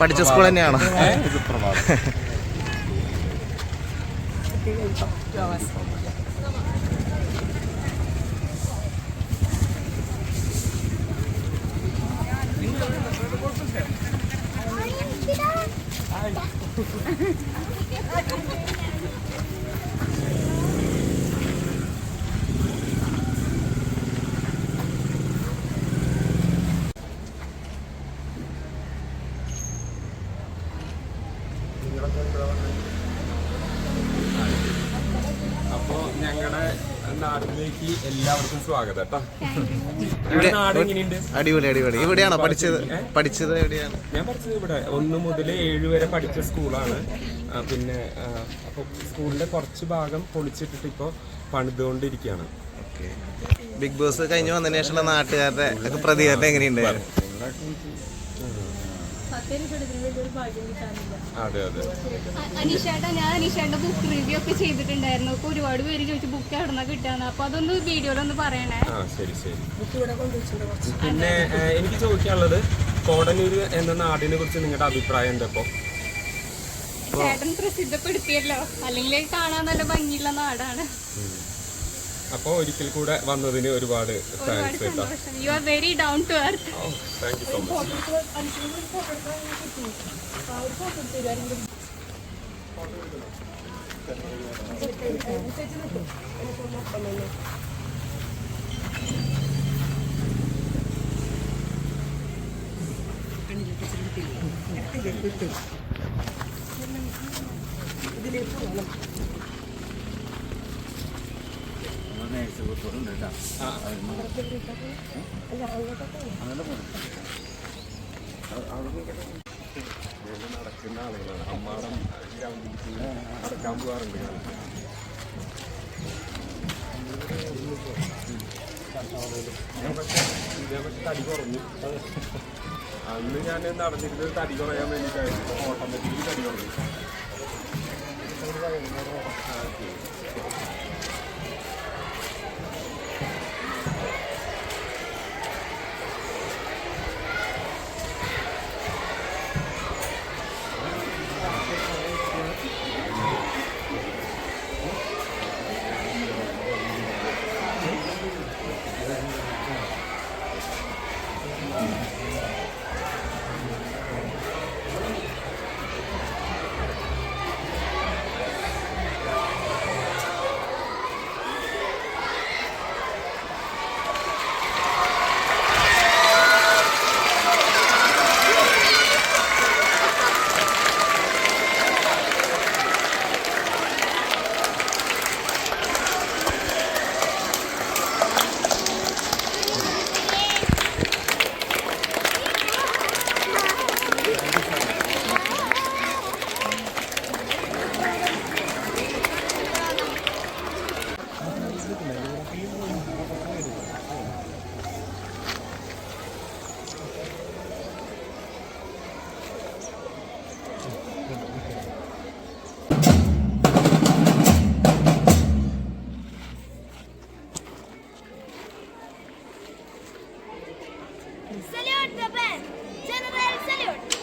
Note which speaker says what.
Speaker 1: പഠിച്ച സ്കൂൾ തന്നെയാണ്?
Speaker 2: ഇത് നാട്ടിലേക്ക് എല്ലാവർക്കും സ്വാഗതം കേട്ടോ.
Speaker 1: അടിപൊളി അടിപൊളി. ഇവിടെയാണോ പഠിച്ചത്? പഠിച്ചത്. എവിടെയാണ്?
Speaker 2: ഞാൻ പഠിച്ചത് ഇവിടെ. ഒന്ന് മുതൽ ഏഴ് വരെ പഠിച്ച സ്കൂളാണ്. പിന്നെ സ്കൂളിന്റെ കുറച്ച് ഭാഗം പൊളിച്ചിട്ടിട്ട് ഇപ്പൊ പണിതുകൊണ്ടിരിക്കുകയാണ്.
Speaker 1: ഓക്കെ. ബിഗ് ബോസ് കഴിഞ്ഞ് വന്നതിന് ശേഷമുള്ള നാട്ടുകാരുടെ പ്രതികരണം എങ്ങനെയുണ്ട്?
Speaker 2: അതെ അതെ.
Speaker 3: അനീഷേട്ടാ ഞാൻ അനീഷേട്ട ബുക്ക് റിവ്യൂ ഒക്കെ ചെയ്തിട്ടുണ്ടായിരുന്നു. അപ്പൊ ഒരുപാട് പേര് ചോദിച്ചു ബുക്ക് എവിടെ നിന്നാ കിട്ടാന്ന്? അപ്പൊ അതൊന്ന് വീഡിയോയിലൊന്ന് പറയണേ.
Speaker 2: ആ ശരി ശരി. പിന്നെ എനിക്ക് ചോദിക്കാനുള്ളത് കോടന്നൂര് എന്ന നാടിനെ കുറിച്ച് നിങ്ങളുടെ അഭിപ്രായം എന്താ ഇപ്പൊ?
Speaker 3: ചേട്ടൻ പ്രസിദ്ധപ്പെടുത്തിയല്ലോ. അല്ലെങ്കിൽ കാണാൻ നല്ല ഭംഗിയുള്ള നാടാണ്.
Speaker 2: അപ്പോൾ ഒരിക്കൽ കൂടെ വന്നതിന് ഒരുപാട് താങ്ക്സ് കേട്ടോ.
Speaker 3: You are very down to earth
Speaker 2: thank you so much നടക്കുന്ന ആളുകളാണ് അമ്മാടം നടക്കാൻ പോകാറുണ്ട് ഞാൻ പക്ഷേ ഞാൻ പക്ഷേ തടി കുറഞ്ഞു അന്ന് ഞാൻ നടന്നിരുന്നത് തടി കുറയാൻ വേണ്ടിയിട്ടായിരുന്നു ഓട്ടോമാറ്റിക്കലി തടി കുറഞ്ഞു
Speaker 4: Saludos, papá. Yo no voy.